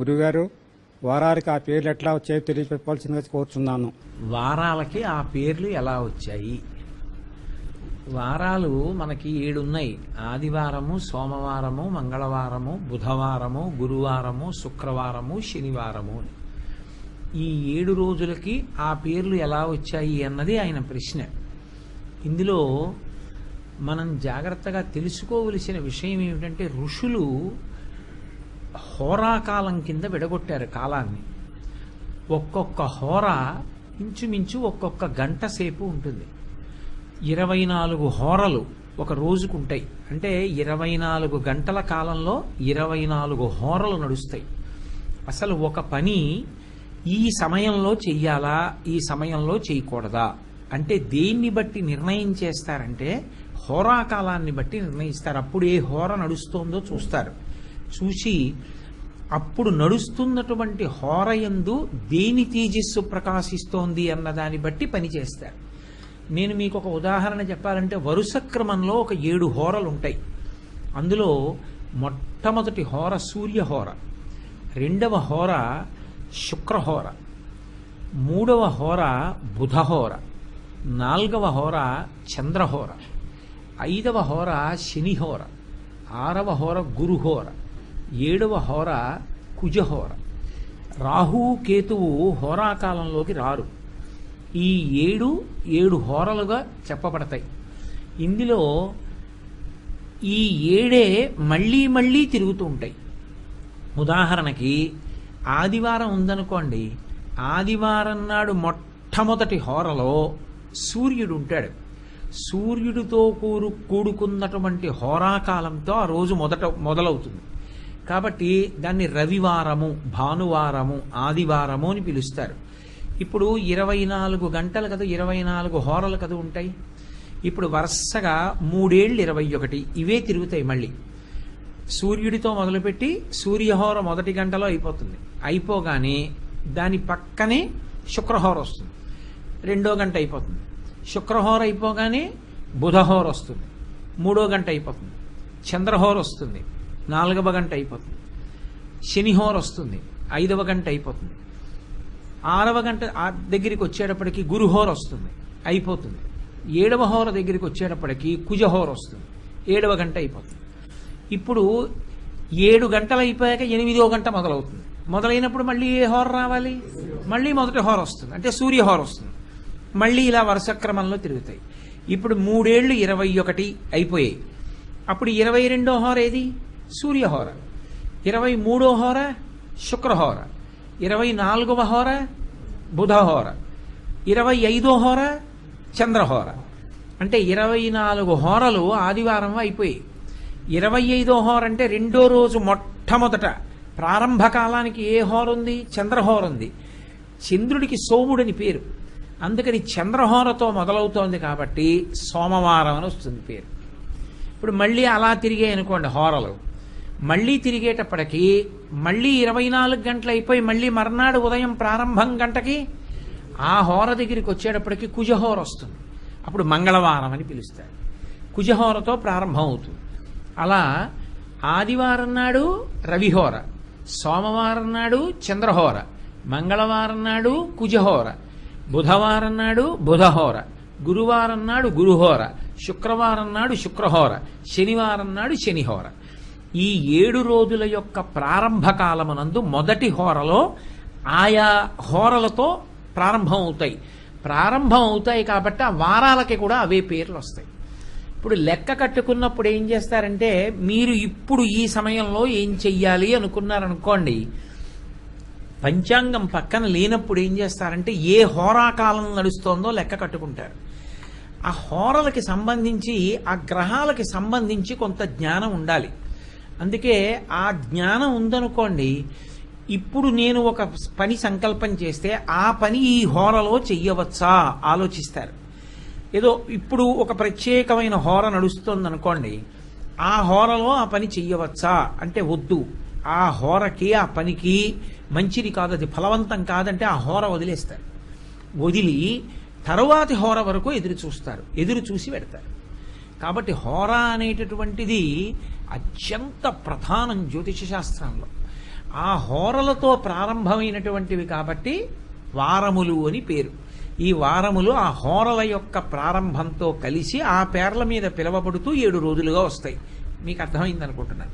గురుగారు వారానికి ఆ పేర్లు ఎట్లా వచ్చాయో తెలియపరచాల్సిందిగా కోరుచున్నాను. వారాలకి ఆ పేర్లు ఎలా వచ్చాయి? వారాలు మనకి ఏడున్నాయి. ఆదివారము సోమవారము మంగళవారము బుధవారము గురువారము శుక్రవారము శనివారము. ఈ ఏడు రోజులకి ఆ పేర్లు ఎలా వచ్చాయి అన్నది ఆయన ప్రశ్న. ఇందులో మనం జాగ్రత్తగా తెలుసుకోవలసిన విషయం ఏమిటంటే ఋషులు హోరాకాలం కింద విడగొట్టారు కాలాన్ని. ఒక్కొక్క హోర ఇంచుమించు ఒక్కొక్క గంట సేపు ఉంటుంది. ఇరవై నాలుగు హోరలు ఒక రోజుకు ఉంటాయి అంటే ఇరవై నాలుగు గంటల కాలంలో ఇరవై నాలుగు హోరలు నడుస్తాయి. అసలు ఒక పని ఈ సమయంలో చెయ్యాలా? ఈ సమయంలో చేయకూడదా? అంటే దేన్ని బట్టి నిర్ణయం చేస్తారంటే హోరాకాలాన్ని బట్టి నిర్ణయిస్తారు. అప్పుడు ఏ హోర నడుస్తోందో చూస్తారు. చూసి అప్పుడు నడుస్తున్నటువంటి హోరయందు దేని తేజస్సు ప్రకాశిస్తోంది అన్న దాన్ని బట్టి పనిచేస్తారు నేను మీకు ఒక ఉదాహరణ చెప్పాలంటే వరుస క్రమంలో ఒక ఏడు హోరలు ఉంటాయి. అందులో మొట్టమొదటి హోర సూర్యహోర రెండవ హోర శుక్రహోర మూడవ హోర బుధహోర నాల్గవ హోర చంద్రహోర ఐదవ హోర శనిహోర ఆరవ హోర గురుహోర ఏడవ హోర కుజహోర రాహు కేతువు హోరాకాలంలోకి రారు. ఈ ఏడు ఏడు హోరలుగా చెప్పబడతాయి. ఇందులో ఈ ఏడే మళ్ళీ మళ్ళీ తిరుగుతూ ఉంటాయి. ఉదాహరణకి ఆదివారం ఉందనుకోండి ఆదివారం నాడు మొట్టమొదటి హోరలో సూర్యుడు ఉంటాడు. సూర్యుడితో కూరు కూడుకున్నటువంటి హోరాకాలంతో ఆ రోజు మొదట మొదలవుతుంది. కాబట్టి దాన్ని రవివారము భానువారము ఆదివారము అని పిలుస్తారు. ఇప్పుడు ఇరవై నాలుగు గంటలు కదా ఇరవై నాలుగు హోరలు కదా ఉంటాయి. ఇప్పుడు వరుసగా మూడేళ్ళు ఇరవై ఒకటి ఇవే తిరుగుతాయి మళ్ళీ. సూర్యుడితో మొదలుపెట్టి సూర్యహోర మొదటి గంటలో అయిపోతుంది. అయిపోగానే దాని పక్కనే శుక్రహోర వస్తుంది. రెండో గంట అయిపోతుంది. శుక్రహోర అయిపోగానే బుధహోర వస్తుంది. మూడో గంట అయిపోతుంది. చంద్రహోర వస్తుంది. నాలుగవ గంట అయిపోతుంది. శనిహోర వస్తుంది. ఐదవ గంట అయిపోతుంది. ఆరవ గంట దగ్గరికి వచ్చేటప్పటికి గురుహోర్ వస్తుంది. అయిపోతుంది. ఏడవ హోర దగ్గరికి వచ్చేటప్పటికి కుజహోర వస్తుంది. ఏడవ గంట అయిపోతుంది. ఇప్పుడు ఏడు గంటలు అయిపోయాక ఎనిమిదో గంట మొదలవుతుంది. మొదలైనప్పుడు మళ్ళీ ఏ హోర రావాలి? మళ్ళీ మొదటి హోర వస్తుంది. అంటే సూర్య హోర వస్తుంది. మళ్ళీ ఇలా వరుస క్రమంలో తిరుగుతాయి. ఇప్పుడు మూడేళ్ళు ఇరవై ఒకటి అయిపోయాయి. అప్పుడు ఇరవై రెండో హోర ఏది? సూర్యహోర ఇరవై మూడో హోర శుక్రహోర ఇరవై నాలుగవ హోర బుధహోర ఇరవై ఐదో హోర చంద్రహోర అంటే ఇరవై నాలుగు హోరలు ఆదివారం అయిపోయాయి. ఇరవై ఐదో హోర అంటే రెండో రోజు మొట్టమొదట. ప్రారంభ కాలానికి ఏ హోర ఉంది? చంద్రహోర ఉంది. చంద్రుడికి సోముడని పేరు. అందుకని చంద్రహోరతో మొదలవుతోంది కాబట్టి సోమవారం అని వస్తుంది పేరు. ఇప్పుడు మళ్ళీ అలా తిరిగాయి అనుకోండి హోరలు. మళ్ళీ తిరిగేటప్పటికి మళ్ళీ ఇరవై నాలుగు గంటలు అయిపోయి మళ్ళీ మర్నాడు ఉదయం ప్రారంభం గంటకి ఆ హోర దగ్గరికి వచ్చేటప్పటికి కుజహోర వస్తుంది. అప్పుడు మంగళవారం అని పిలుస్తారు. కుజహోరతో ప్రారంభం అవుతుంది. అలా ఆదివారం నాడు రవిహోర సోమవారం నాడు చంద్రహోర మంగళవారం నాడు కుజహోర బుధవారం నాడు బుధహోర గురువారం నాడు గురుహోర శుక్రవారం నాడు శుక్రహోర శనివారం నాడు శనిహోర. ఈ ఏడు రోజుల యొక్క ప్రారంభ కాలమునందు మొదటి హోరలో ఆయా హోరలతో ప్రారంభం అవుతాయి. ప్రారంభం అవుతాయి కాబట్టి ఆ వారాలకి కూడా అవే పేర్లు వస్తాయి. ఇప్పుడు లెక్క కట్టుకున్నప్పుడు ఏం చేస్తారంటే మీరు ఇప్పుడు ఈ సమయంలో ఏం చెయ్యాలి అనుకున్నారనుకోండి పంచాంగం పక్కన లేనప్పుడు ఏం చేస్తారంటే ఏ హోరాకాలం నడుస్తోందో లెక్క కట్టుకుంటారు. ఆ హోరలకి సంబంధించి ఆ గ్రహాలకి సంబంధించి కొంత జ్ఞానం ఉండాలి. అందుకే ఆ జ్ఞానం ఉందనుకోండి ఇప్పుడు నేను ఒక పని సంకల్పం చేస్తే ఆ పని ఈ హోరలో చెయ్యవచ్చా? ఆలోచిస్తారు. ఏదో ఇప్పుడు ఒక ప్రత్యేకమైన హోర నడుస్తుంది అనుకోండి ఆ హోరలో ఆ పని చెయ్యవచ్చా? అంటే వద్దు. ఆ హోరకి ఆ పనికి మంచిది కాదు అది ఫలవంతం కాదంటే ఆ హోర వదిలేస్తారు. వదిలి తరువాతి హోర వరకు ఎదురు చూస్తారు. ఎదురు చూసి పెడతారు. కాబట్టి హోర అనేటటువంటిది అత్యంత ప్రధానం జ్యోతిష శాస్త్రంలో. ఆ హోరలతో ప్రారంభమైనటువంటివి కాబట్టి వారములు అని పేరు. ఈ వారములు ఆ హోరల యొక్క ప్రారంభంతో కలిసి ఆ పేర్ల మీద పిలవబడుతూ ఏడు రోజులుగా వస్తాయి. మీకు అర్థమైంది అనుకుంటున్నాను